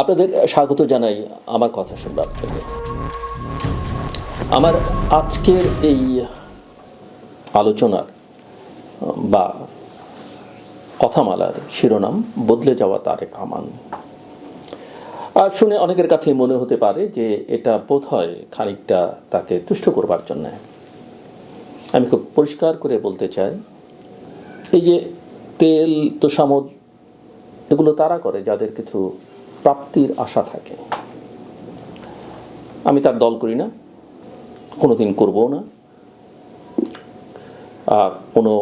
আপনাদের স্বাগত জানাই আমার কথা শুনবার থেকে আমার আজকের এই আলোচনার বা কথামালার শিরোনাম, বদলে যাওয়া তারেক আমান। আর শুনে অনেকের কাছে মনে হতে পারে যে এটা বোধ হয় খানিকটা তাকে তুষ্ট করবার জন্য। আমি খুব পরিষ্কার করে বলতে চাই, এই যে তেল, তোষামদ, এগুলো তারা করে যাদের কিছু প্রাপ্তির আশা থাকে। আমি তার দল করি না, কোনোদিন করব না। কোনো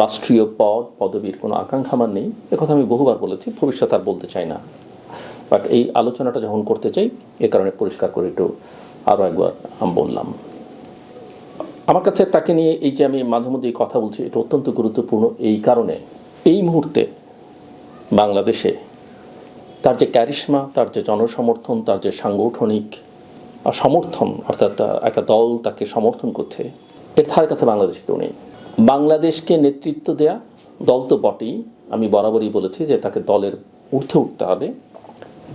রাষ্ট্রীয় পদ, পদবীর কোনো আকাঙ্ক্ষা আমার নেই। একথা আমি বহুবার বলেছি, ভবিষ্যৎ আর বলতে চাই না। বাট এই আলোচনাটা যখন করতে চাই, এ কারণে পরিষ্কার করে একটু আরও একবার আমি বললাম। আমার কাছে তাকে নিয়ে এই যে আমি মাঝে মধ্যে কথা বলছি, এটা অত্যন্ত গুরুত্বপূর্ণ। এই কারণে এই মুহূর্তে বাংলাদেশে তার যে ক্যারিশমা তার যে জনসমর্থন, তার যে সাংগঠনিক সমর্থন, অর্থাৎ একটা দল তাকে সমর্থন করছে এর ধারে কাছে বাংলাদেশ কেউ নেই বাংলাদেশকে নেতৃত্ব দেয়া দল তো বটেই, আমি বরাবরই বলেছি যে তাকে দলের ঊর্ধ্বে উঠতে হবে।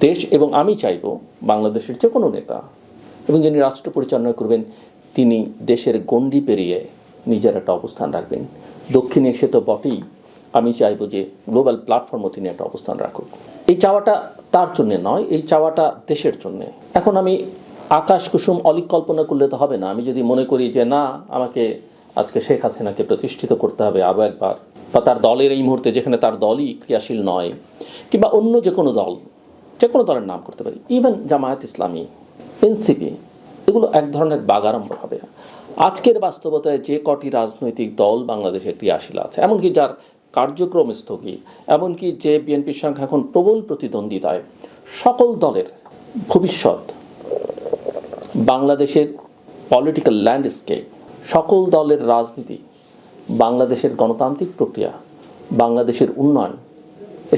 দেশ এবং আমি চাইব বাংলাদেশের যে কোনো নেতা এবং যিনি রাষ্ট্র পরিচালনা করবেন, তিনি দেশের গণ্ডি পেরিয়ে নিজের একটা অবস্থান রাখবেন। দক্ষিণ এশিয়া তো বটেই আমি চাইব যে গ্লোবাল প্ল্যাটফর্মে তিনি একটা অবস্থান রাখুক। এই চাওয়াটা তার জন্যে নয়, এই চাওয়াটা দেশের জন্যে। এখন আমি আকাশ কুসুম অলিক কল্পনা করলে তো হবে না। আমি যদি মনে করি যে না, আমাকে আজকে শেখ হাসিনাকে প্রতিষ্ঠিত করতে হবে আরও একবার, বা তার দলের এই মুহূর্তে যেখানে তার দলই ক্রিয়াশীল নয়, কিংবা অন্য যে কোনো দল, যে কোনো দলের নাম করতে পারি ইভেন জামায়াত ইসলামী, এনসিপি, এগুলো এক ধরনের বাগারম্ভ হবে। আজকের বাস্তবতায় যে কটি রাজনৈতিক দল বাংলাদেশে ক্রিয়াশীল আছে, এমনকি যার কার্যক্রম স্থগিত, এমনকি যে বিএনপির সংখ্যা এখন প্রবল প্রতিদ্বন্দ্বিতায়। সকল দলের ভবিষ্যৎ, বাংলাদেশের পলিটিক্যাল ল্যান্ডস্কেপ সকল দলের রাজনীতি, বাংলাদেশের গণতান্ত্রিক প্রক্রিয়া, বাংলাদেশের উন্নয়ন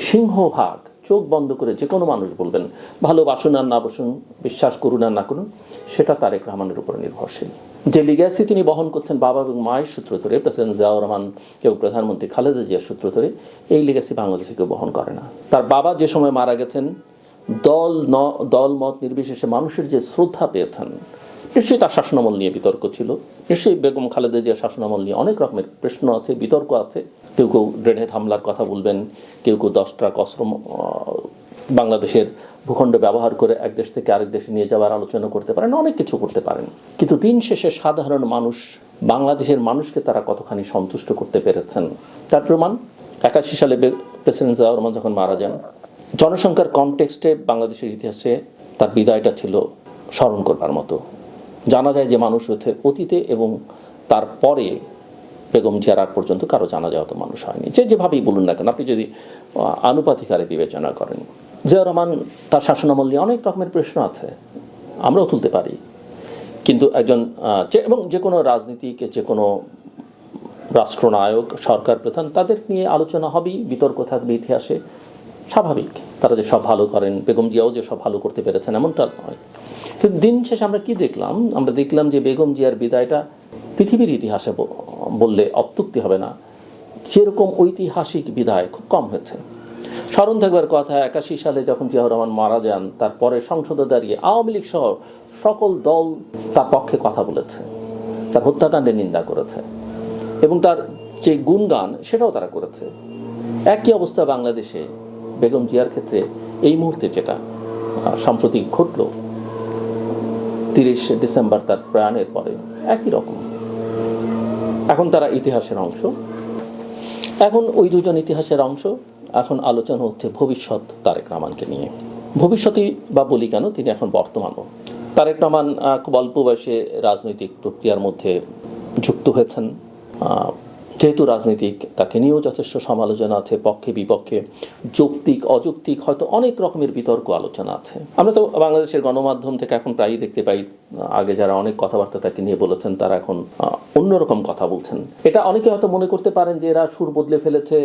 সিংহভাগ চোখ বন্ধ করে যে কোনো মানুষ বলবেন ভালোবাসুন আর না বসুন, বিশ্বাস করুন আর না করুন, সেটা তারেক রহমানের উপর নির্ভরশীল। যে লিগ্যাসি তিনি বহন করছেন বাবা এবং মায়ের সূত্র ধরে, প্রেসিডেন্ট জিয়াউর রহমান এবং প্রধানমন্ত্রী খালেদা জিয়ার সূত্র ধরে, এই লিগ্যাসি বাংলাদেশে কেউ বহন করে না। তার বাবা যে সময় মারা গেছেন, দল ন, দল মত নির্বিশেষে মানুষের যে শ্রদ্ধা পেয়েছেন, নিশ্চয়ই তার শাসনামল নিয়ে বিতর্ক ছিল, নিশ্চয়ই বেগম খালেদা জিয়ার শাসনামল নিয়ে অনেক রকমের প্রশ্ন আছে, বিতর্ক আছে। কেউ কেউ গ্রেনেড হামলার কথা বলবেন, কেউ কেউ দশ ট্রাক অস্ত্র বাংলাদেশের ভূখণ্ড ব্যবহার করে এক দেশ থেকে আরেক দেশে নিয়ে যাওয়ার আলোচনা করতে পারেন, অনেক কিছু করতে পারেন। কিন্তু দিন শেষে সাধারণ মানুষ, বাংলাদেশের মানুষকে তারা কতখানি সন্তুষ্ট করতে পেরেছেন? তার প্রমাণ, একাশি সালে প্রেসিডেন্ট জিয়াউর রহমান যখন মারা যান, জনসংখ্যার কনটেক্সটে বাংলাদেশের ইতিহাসে তার বিদায়টা ছিল স্মরণ করবার মতো। জানা যায় যে মানুষ হচ্ছে অতীতে এবং তারপরে বেগম জিয়ার আগ পর্যন্ত কারও জানা যাওয়া তো মানুষ হয়নি। যে যেভাবেই বলুন না কেন, আপনি যদি আনুপাতিক হারে বিবেচনা করেন। জিয়াউর রহমান তার শাসনামল নিয়ে অনেক রকমের প্রশ্ন আছে, আমরাও তুলতে পারি। কিন্তু একজন এবং যে কোনো রাজনীতিক, যে কোনো রাষ্ট্রনায়ক, সরকার প্রধান, তাদের নিয়ে আলোচনা হবেই, বিতর্ক থাকবে ইতিহাসে। স্বাভাবিক, তারা যে সব ভালো করেন, বেগম জিয়াও যে সব ভালো করতে পেরেছেন, এমনটা নয়। কিন্তু দিন শেষে আমরা কি দেখলাম? আমরা দেখলাম যে বেগম জিয়ার বিদায়টা পৃথিবীর ইতিহাসে বললে অত্যুক্তি হবে না। যেরকম ঐতিহাসিক বিদায় খুব কম হয়েছে। স্মরণ থাকবার কথা, একাশি সালে যখন জিয়াউর রহমান মারা যান, তারপরে সংসদে দাঁড়িয়ে আওয়ামী লীগ সহ সকল দল তার পক্ষে কথা বলেছে। তার হত্যাকাণ্ডের নিন্দা করেছে। এবং তার যে গুণগান, সেটাও তারা করেছে। একই অবস্থা বাংলাদেশে। বেগম জিয়ার ক্ষেত্রে এই মুহূর্তে যেটা সম্প্রতি ঘটল, তিরিশ ডিসেম্বর তার প্রয়াণের পরে একই রকম। এখন তারা ইতিহাসের অংশ। এখন ওই দুজন ইতিহাসের অংশ। এখন আলোচনা হচ্ছে ভবিষ্যৎ তারেক রহমানকে নিয়ে। ভবিষ্যতই বা বলি কেন, তিনি এখন বর্তমানও। তারেক রহমান খুব অল্প বয়সে রাজনৈতিক প্রক্রিয়ার মধ্যে যুক্ত হয়েছেন। যেহেতু রাজনৈতিক, তাকে নিয়েও যথেষ্ট সমালোচনা আছে, পক্ষে, বিপক্ষে, যৌক্তিক, অযৌক্তিক, হয়তো অনেক রকমের বিতর্ক আলোচনা আছে। আমরা তো বাংলাদেশের গণমাধ্যম থেকে এখন প্রায়ই দেখতে পাই, আগে যারা অনেক কথাবার্তা তাকে নিয়ে বলেছেন, তারা এখন অন্যরকম কথা বলছেন। এটা অনেকে হয়তো মনে করতে পারেন যে এরা সুর বদলে ফেলেছে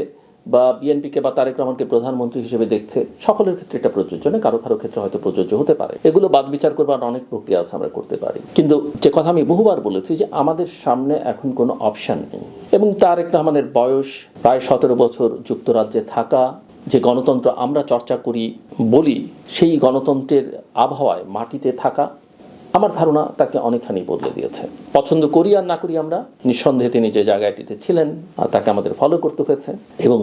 বা বিএনপিকে বা তারেক রহমানকে প্রধানমন্ত্রী হিসেবে দেখছে, সকলের ক্ষেত্রে এটা প্রযোজ্য না, কারও কারও ক্ষেত্রে হয়তো প্রযোজ্য হতে পারে। এগুলো বাদ বিচার করবার অনেক প্রক্রিয়া আছে আমরা করতে পারি। কিন্তু যে কথা আমি বহুবার বলেছি যে আমাদের সামনে এখন কোনো অপশন নেই। এবং তারেক রহমানের বয়স প্রায় সতেরো বছর যুক্তরাজ্যে থাকা, যে গণতন্ত্র আমরা চর্চা করি বলি, সেই গণতন্ত্রের আবহাওয়ায় মাটিতে থাকা আমার ধারণা তাকে অনেকখানি বদলে দিয়েছে। পছন্দ করি আর না করি আমরা, নিঃসন্দেহে তিনি যে জায়গাটিতে ছিলেন তাকে আমাদের ফলো করতে হয়েছে এবং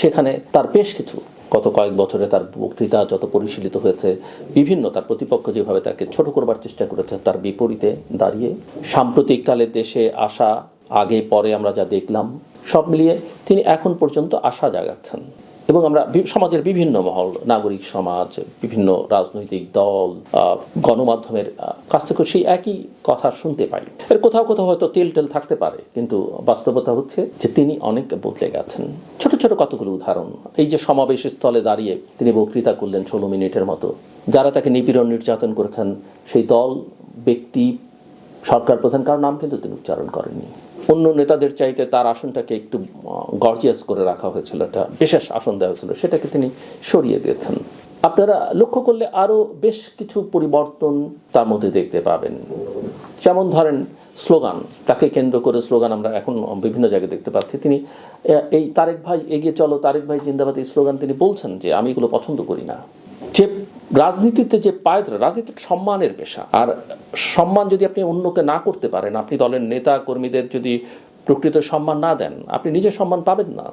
সেখানে তার বেশ কিছু, গত কয়েক বছরে তার বক্তৃতা যত পরিশীলিত হয়েছে, বিভিন্ন তার প্রতিপক্ষ যেভাবে তাকে ছোট করবার চেষ্টা করেছে, তার বিপরীতে দাঁড়িয়ে সাম্প্রতিককালে দেশে আসা, আগে পরে আমরা যা দেখলাম, সব মিলিয়ে তিনি এখন পর্যন্ত আশা জাগাচ্ছেন। এবং আমরা সমাজের বিভিন্ন মহল, নাগরিক সমাজ, বিভিন্ন রাজনৈতিক দল গণমাধ্যমের কাছ থেকে সেই একই কথা শুনতে পাই। এর কোথাও কোথাও হয়তো তেল টেল থাকতে পারে, কিন্তু বাস্তবতা হচ্ছে যে তিনি অনেক বদলে গেছেন। ছোট ছোট কতগুলো উদাহরণ। এই যে সমাবেশ স্থলে দাঁড়িয়ে তিনি বক্তৃতা করলেন ষোলো মিনিটের মতো। যারা তাকে নিপীড়ন নির্যাতন করেছেন, সেই দল, ব্যক্তি, সরকার প্রধান কারোর নাম কিন্তু তিনি উচ্চারণ করেননি। অন্য নেতাদের চাইতে তার আসনটাকে একটু গর্জিয়াস করে রাখা হয়েছিল, একটা বিশেষ আসন দেওয়া হয়েছিল, সেটাকে তিনি সরিয়ে দিয়েছেন। আপনারা লক্ষ্য করলে আরও বেশ কিছু পরিবর্তন তার মধ্যে দেখতে পাবেন। যেমন ধরেন স্লোগান, তাকে কেন্দ্র করে স্লোগান আমরা এখন বিভিন্ন জায়গায় দেখতে পাচ্ছি। তিনি এই তারেক ভাই এগিয়ে চলো, তারেক ভাই জিন্দাবাদ, এই স্লোগান তিনি বলছেন যে, আমি এগুলো পছন্দ করি না। যে রাজনীতিতে যে পায় ধরে রাজনীতি সম্মানের পেশা। আর সম্মান যদি আপনি অন্যকে না করতে পারেন, আপনি দলের নেতা, কর্মীদের যদি প্রকৃত সম্মান না দেন, আপনি নিজে সম্মান পাবেন না।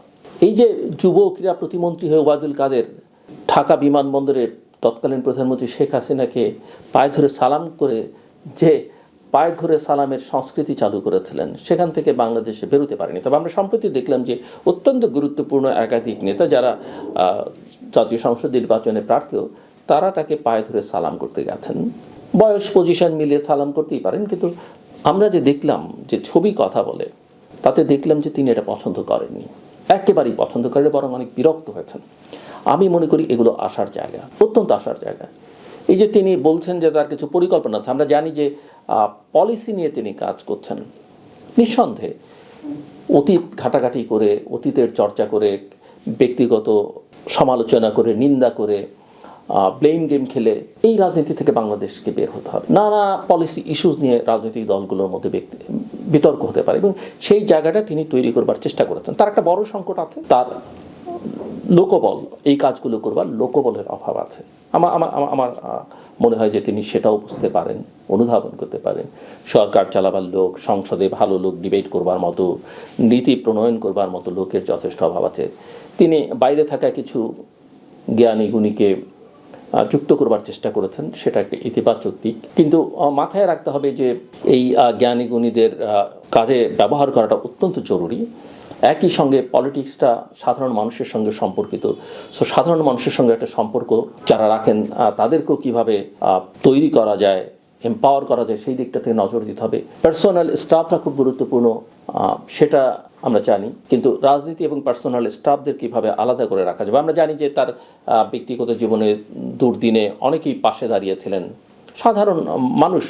এই যে যুব ক্রীড়া প্রতিমন্ত্রী হয়ে ওবায়দুল কাদের ঢাকা বিমানবন্দরে তৎকালীন প্রধানমন্ত্রী শেখ হাসিনাকে পায়ে ধরে সালাম করে যে পায়ে ধরে সালামের সংস্কৃতি চালু করেছিলেন, সেখান থেকে বাংলাদেশে বেরোতে পারেনি। তবে আমরা সম্প্রতি দেখলাম যে অত্যন্ত গুরুত্বপূর্ণ একাধিক নেতা যারা জাতীয় সংসদ নির্বাচনে প্রার্থীও তারা তাকে পায়ে ধরে সালাম করতে গেছেন। বয়স পজিশন মিলিয়ে সালাম করতেই পারেন, কিন্তু আমরা যে দেখলাম যে ছবি কথা বলে, তাতে দেখলাম যে তিনি এটা পছন্দ করেননি। একেবারেই পছন্দ করেন বরং অনেক বিরক্ত হয়েছেন। আমি মনে করি এগুলো আসার জায়গা, অত্যন্ত আসার জায়গা। এই যে তিনি বলছেন যে তার কিছু পরিকল্পনা আছে, আমরা জানি যে পলিসি নিয়ে তিনি কাজ করছেন। নিঃসন্দেহে অতীত ঘাটাঘাটি করে, অতীতের চর্চা করে ব্যক্তিগত সমালোচনা করে, নিন্দা করে ব্লেম গেম খেলে এই রাজনীতি থেকে বাংলাদেশকে বের হতে হবে। নানা পলিসি ইস্যুজ নিয়ে রাজনৈতিক দলগুলোর মধ্যে ব্যক্তি, বিতর্ক হতে পারে এবং সেই জায়গাটা তিনি তৈরি করবার চেষ্টা করেছেন। তার একটা বড় সংকট আছে, তার লোকবল, এই কাজগুলো করবার লোকবলের অভাব আছে। আমার আমার আমার- মনে হয় যে তিনি সেটাও বুঝতে পারেন, অনুধাবন করতে পারেন। সরকার চালাবার লোক, সংসদে ভালো লোক ডিবেট করবার মতো, নীতি প্রণয়ন করবার মতো লোকের যথেষ্ট অভাব আছে। তিনি বাইরে থাকা কিছু জ্ঞানী গুণীকে যুক্ত করবার চেষ্টা করেছেন, সেটা একটা ইতিবাচক দিক। কিন্তু মাথায় রাখতে হবে যে এই জ্ঞানী গুণীদের কাজে ব্যবহার করাটা অত্যন্ত জরুরি। একই সঙ্গে পলিটিক্সটা সাধারণ মানুষের সঙ্গে সম্পর্কিত। সো সাধারণ মানুষের সঙ্গে একটা সম্পর্ক যারা রাখেন তাদেরকেও কীভাবে তৈরি করা যায় এম্পাওয়ার করা যায়, সেই দিকটা থেকে নজর দিতে হবে। পার্সোনাল স্টাফরা খুব গুরুত্বপূর্ণ। সেটা আমরা জানি। কিন্তু রাজনীতি এবং পার্সোনাল স্টাফদের কীভাবে আলাদা করে রাখা যাবে? আমরা জানি যে তার ব্যক্তিগত জীবনে দুর্দিনে অনেকেই পাশে দাঁড়িয়েছিলেন। সাধারণ মানুষ,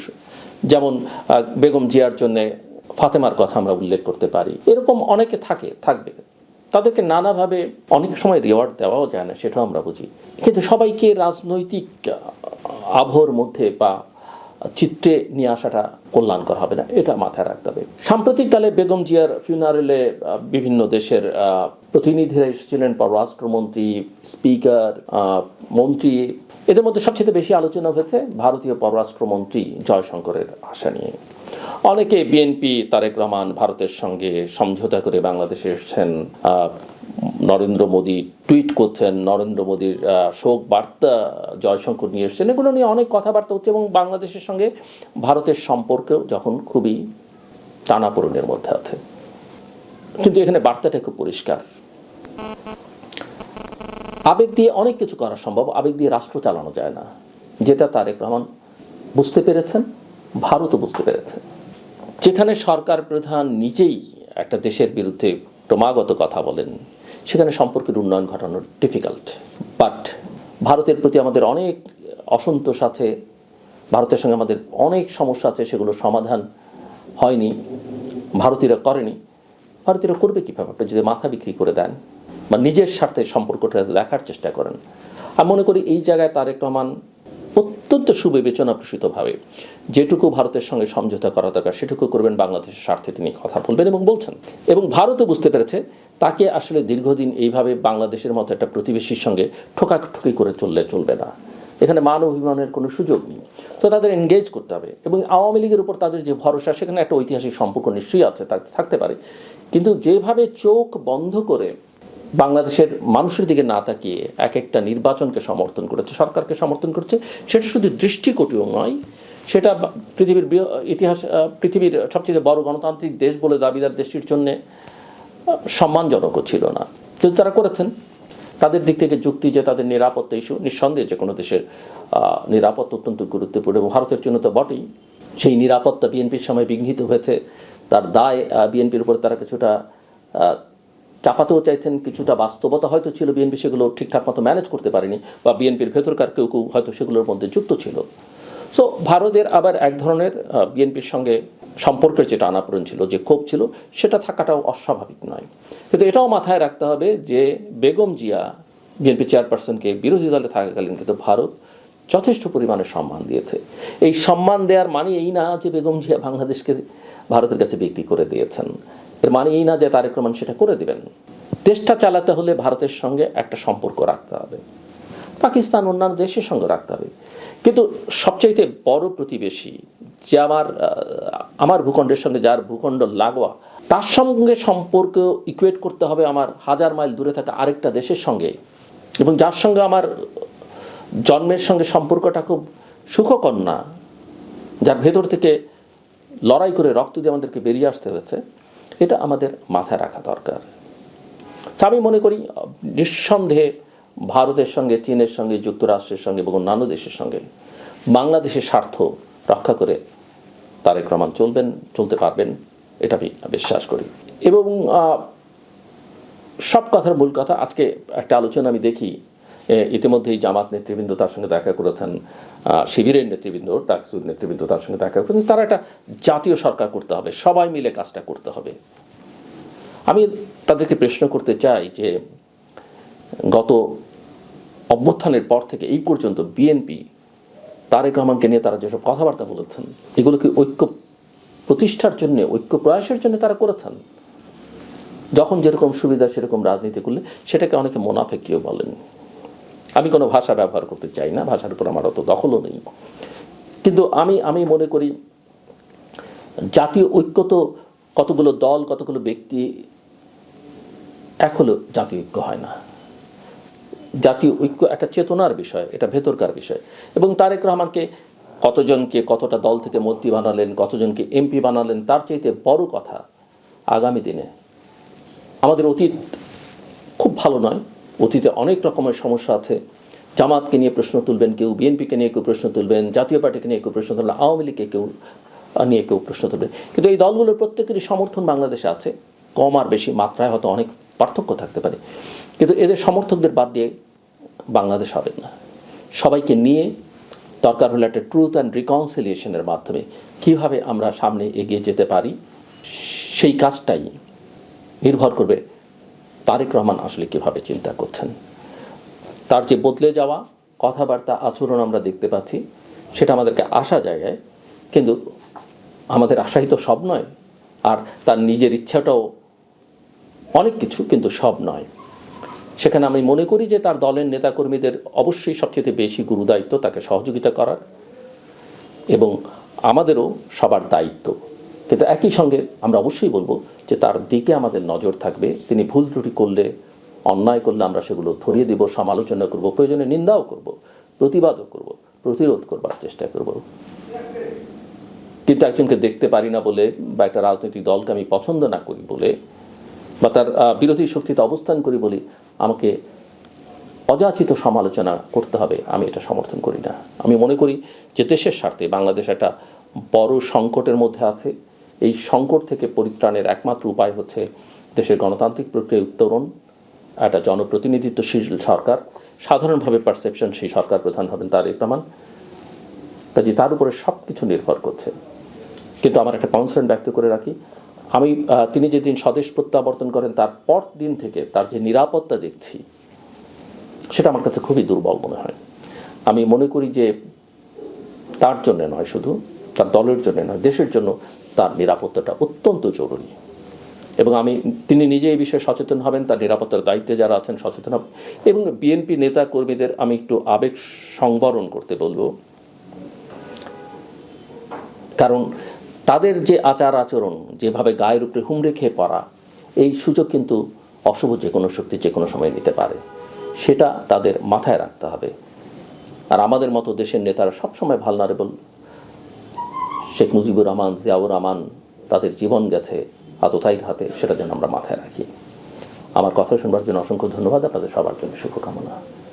যেমন বেগম জিয়ার জন্যে ফাতেমার কথা আমরা উল্লেখ করতে পারি। এরকম অনেকে থাকে, থাকবে। তাদেরকে নানাভাবে অনেক সময় রিওয়ার্ড দেওয়াও যায় না, সেটাও আমরা বুঝি। কিন্তু সবাইকে রাজনৈতিক আবহর মধ্যে বা চিত্রে নিয়ে আসাটা কল্যাণকর হবে না, এটা মাথায় রাখতে হবে। সাম্প্রতিককালে বেগম জিয়ার ফিউনারেলে বিভিন্ন দেশের প্রতিনিধিরা এসেছিলেন, পররাষ্ট্রমন্ত্রী স্পিকার মন্ত্রী। এদের মধ্যে সবচেয়ে বেশি আলোচনা হয়েছে ভারতীয় পররাষ্ট্রমন্ত্রী জয়শঙ্করের আশা নিয়ে। অনেকে বিএনপি, তারেক রহমান ভারতের সঙ্গে সমঝোতা করে বাংলাদেশে এসেছেন নরেন্দ্র মোদী টুইট করছেন, নরেন্দ্র মোদীর শোক বার্তা জয়শঙ্কর নিয়ে এসেছেন। এগুলো নিয়ে অনেক কথাবার্তা হচ্ছে এবং বাংলাদেশের সঙ্গে ভারতের সম্পর্কেও যখন খুবই টানাপোড়েনের মধ্যে আছে। কিন্তু এখানে বার্তাটা খুব পরিষ্কার। আবেগ দিয়ে অনেক কিছু করা সম্ভব, আবেগ দিয়ে রাষ্ট্র চালানো যায় না। যেটা তারেক রহমান বুঝতে পেরেছেন, ভারতও বুঝতে পেরেছে। যেখানে সরকার প্রধান নিজেই একটা দেশের বিরুদ্ধে ক্রমাগত কথা বলেন সেখানে সম্পর্কের উন্নয়ন ঘটানো ডিফিকাল্ট বাট ভারতের প্রতি আমাদের অনেক অসন্তোষ আছে, ভারতের সঙ্গে আমাদের অনেক সমস্যা আছে, সেগুলো সমাধান হয়নি, ভারতীয়রা করেনি। ভারতীয়রা করবে কীভাবে? আপনি যদি মাথা বিক্রি করে দেন বা নিজের স্বার্থে সম্পর্কটা দেখার চেষ্টা করেন। আমি মনে করি এই জায়গায় তারেক রহমান অত্যন্ত সুবিবেচনা প্রসূতভাবে। যেটুকু ভারতের সঙ্গে সমঝোতা করা দরকার, সেটুকু করবেন বাংলাদেশের স্বার্থে তিনি কথা বলবেন এবং বলছেন। এবং ভারতও বুঝতে পেরেছে, তাকে আসলে দীর্ঘদিন এইভাবে বাংলাদেশের মতো একটা প্রতিবেশীর সঙ্গে ঠোকাঠুকি করে চললে চলবে না। এখানে মান অভিমানের কোনো সুযোগ নেই। তো তাদের এনগেজ করতে হবে এবং আওয়ামী লীগের উপর তাদের যে ভরসা, সেখানে একটা ঐতিহাসিক সম্পর্ক নিশ্চয়ই আছে থাকতে পারে। কিন্তু যেভাবে চোখ বন্ধ করে বাংলাদেশের মানুষের দিকে না তাকিয়ে এক একটা নির্বাচনকে সমর্থন করেছে, সরকারকে সমর্থন করেছে, সেটা শুধু দৃষ্টিকটিও নয়, সেটা পৃথিবীর ইতিহাস পৃথিবীর সবচেয়ে বড় গণতান্ত্রিক দেশ বলে দাবিদার দেশটির জন্যে সম্মানজনকও ছিল না। কিন্তু তারা করেছেন। তাদের দিক থেকে যুক্তি যে তাদের নিরাপত্তা ইস্যু, নিঃসন্দেহে যে কোনো দেশের নিরাপত্তা অত্যন্ত গুরুত্বপূর্ণ এবং ভারতের জন্য তো বটেই। সেই নিরাপত্তা বিএনপির সময় বিঘ্নিত হয়েছে, তার দায় বিএনপির উপরে তারা কিছুটা চাপাতেও চাইছেন, কিছুটা বাস্তবতা হয়তো ছিল বিএনপি, সেগুলো ঠিকঠাক মতো ম্যানেজ করতে পারেনি বা বিএনপির ভেতরকার কেউ কেউ হয়তো সেগুলোর মধ্যে যুক্ত ছিল। সো ভারতের আবার এক ধরনের বিএনপির সঙ্গে সম্পর্কের যেটা আনাপূরণ ছিল, যে ক্ষোভ ছিল, সেটা থাকাটাও অস্বাভাবিক নয়। কিন্তু এটাও মাথায় রাখতে হবে যে বেগম জিয়া বিএনপি চেয়ারপারসনকে বিরোধী দলে থাকাকালীন কিন্তু ভারত যথেষ্ট পরিমাণে সম্মান দিয়েছে। এই সম্মান দেওয়ার মানে এই না যে বেগম জিয়া বাংলাদেশকে ভারতের কাছে বিক্রি করে দিয়েছেন। এর মানে এই না যে তারেক রহমান সেটা করে দিবেন। দেশটা চালাতে হলে ভারতের সঙ্গে একটা সম্পর্ক রাখতে হবে। পাকিস্তান অন্যান্য দেশের সঙ্গে রাখতে হবে। কিন্তু সবচাইতে বড় প্রতিবেশী যে আমার আমার ভূখণ্ডের সঙ্গে যার ভূখণ্ড লাগোয়া, তার সঙ্গে সম্পর্ক ইকুয়েট করতে হবে আমার হাজার মাইল দূরে থাকা আরেকটা দেশের সঙ্গে। এবং যার সঙ্গে আমার জন্মের সঙ্গে সম্পর্কটা খুব সুখকর না, যার ভেতর থেকে লড়াই করে রক্ত দিয়ে আমাদেরকে বেরিয়ে আসতে হয়েছে এটা আমাদের মাথায় রাখা দরকার। আমি মনে করি, নিঃসন্দেহে ভারতের সঙ্গে, চীনের সঙ্গে, যুক্তরাষ্ট্রের সঙ্গে এবং অন্যান্য দেশের সঙ্গে বাংলাদেশের স্বার্থ রক্ষা করে তারেক রহমান চলবেন, চলতে পারবেন, এটা আমি বিশ্বাস করি। এবং সব কথার মূল কথা, আজকে একটা আলোচনা আমি দেখি ইতিমধ্যেই জামাত নেতৃবৃন্দ তার সঙ্গে দেখা করেছেন শিবিরের নেতৃবৃন্দ টাকসুর নেতৃবৃন্দ তার সঙ্গে দেখা করেছেন তারা একটা জাতীয় সরকার করতে হবে, সবাই মিলে কাজটা করতে হবে। আমি তাদেরকে প্রশ্ন করতে চাই যে, গত অভ্যুত্থানের পর থেকে এই পর্যন্ত বিএনপি, তারেক রহমানকে নিয়ে তারা যেসব কথাবার্তা বলেছেন, এগুলো কি ঐক্য প্রতিষ্ঠার জন্য, ঐক্য প্রয়াসের জন্য তারা করেছেন? যখন যেরকম সুবিধা, সেরকম রাজনীতি করলে সেটাকে অনেকে মোনাফেকিও বলেন। আমি কোনো ভাষা ব্যবহার করতে চাই না, ভাষার উপর আমার অত দখলও নেই। কিন্তু আমি আমি মনে করি জাতীয় ঐক্য তো কতগুলো দল, কতগুলো ব্যক্তি এক হলো জাতীয় ঐক্য হয় না। জাতীয় ঐক্য একটা চেতনার বিষয়, এটা ভেতরকার বিষয়। এবং তারেক রহমানকে কতজনকে, কতটা দল থেকে মন্ত্রী বানালেন, কতজনকে এমপি বানালেন, তার চাইতে বড় কথা আগামী দিনে আমাদের অতীত খুব ভালো নয়। অতীতে অনেক রকমের সমস্যা আছে। জামাতকে নিয়ে প্রশ্ন তুলবেন কেউ, বিএনপিকে নিয়ে কেউ প্রশ্ন তুলবেন, জাতীয় পার্টিকে নিয়ে কেউ প্রশ্ন তুলবেন, আওয়ামী লীগকে কেউ নিয়ে কেউ প্রশ্ন তুলবেন। কিন্তু এই দলগুলোর প্রত্যেকেরই সমর্থন বাংলাদেশে আছে। কম আর বেশি মাত্রায় হয়তো অনেক পার্থক্য থাকতে পারে। কিন্তু এদের সমর্থকদের বাদ দিয়ে বাংলাদেশ হবে না। সবাইকে নিয়ে দরকার হলে একটা ট্রুথ অ্যান্ড রিকনসিলিয়েশনের মাধ্যমে কীভাবে আমরা সামনে এগিয়ে যেতে পারি, সেই কাজটাই নির্ভর করবে তারেক রহমান আসলে কীভাবে চিন্তা করছেন? তার যে বদলে যাওয়া কথাবার্তা আচরণ আমরা দেখতে পাচ্ছি, সেটা আমাদেরকে আশা জায়গায় কিন্তু আমাদের আশাই তো সব নয়, আর তার নিজের ইচ্ছাটাও অনেক কিছু কিন্তু সব নয়। সেখানে আমি মনে করি যে তার দলের নেতাকর্মীদের অবশ্যই সবচেয়ে বেশি গুরুদায়িত্ব তাকে সহযোগিতা করার এবং আমাদেরও সবার দায়িত্ব। কিন্তু একই সঙ্গে আমরা অবশ্যই বলব যে তার দিকে আমাদের নজর থাকবে। তিনি ভুল ত্রুটি করলে, অন্যায় করলে আমরা সেগুলো ধরিয়ে দিব, সমালোচনা করব, প্রয়োজনে নিন্দাও করব, প্রতিবাদও করব, প্রতিরোধ করবার চেষ্টা করব। কিন্তু একজনকে দেখতে পারি না বলে বা একটা রাজনৈতিক দলকে আমি পছন্দ না করি বলে বা তার বিরোধী শক্তিতে অবস্থান করি বলি আমাকে অযাচিত সমালোচনা করতে হবে, আমি এটা সমর্থন করি না। আমি মনে করি যে দেশের স্বার্থে বাংলাদেশ একটা বড় সংকটের মধ্যে আছে। এই সংকট থেকে পরিত্রাণের একমাত্র উপায় হচ্ছে দেশের গণতান্ত্রিক প্রক্রিয়া উত্তরণ, একটা জনপ্রতিনিধিত্বশীল সরকার। সাধারণভাবে পারসেপশন সেই সরকার প্রধান হবেন তারেক রহমান কাজে তার উপরে সব কিছু নির্ভর করছে। কিন্তু আমার একটা কনসার্ন ব্যক্ত করে রাখি। আমি তিনি যেদিন স্বদেশ প্রত্যাবর্তন করেন, তার পর দিন থেকে তার যে নিরাপত্তা দেখছি, সেটা আমার কাছে খুবই দুর্বল মনে হয়। আমি মনে করি যে তার জন্য নয় শুধু তার দলের জন্য নয়, দেশের জন্য তার নিরাপত্তাটা অত্যন্ত জরুরি। এবং আমি, তিনি নিজে এই বিষয়ে সচেতন হবেন, তার নিরাপত্তার দায়িত্বে যারা আছেন সচেতন হবেন। এবং বিএনপি নেতা কর্মীদের আমি একটু আবেগ সংবরণ করতে বলব। কারণ তাদের যে আচার আচরণ, যেভাবে গায়ের উপরে হুমড়ে খেয়ে পড়া, এই সুযোগ কিন্তু অশুভ যে কোনো শক্তি যে কোনো সময় নিতে পারে। সেটা তাদের মাথায় রাখতে হবে। আর আমাদের মতো দেশের নেতারা সবসময় ভালনারেবল শেখ মুজিবুর রহমান, জিয়াউর রহমান তাদের জীবন গেছে আততায়ীর হাতে, সেটা যেন আমরা মাথায় রাখি। আমার কথা শুনবার জন্য অসংখ্য ধন্যবাদ। আপনাদের সবার জন্য শুভকামনা।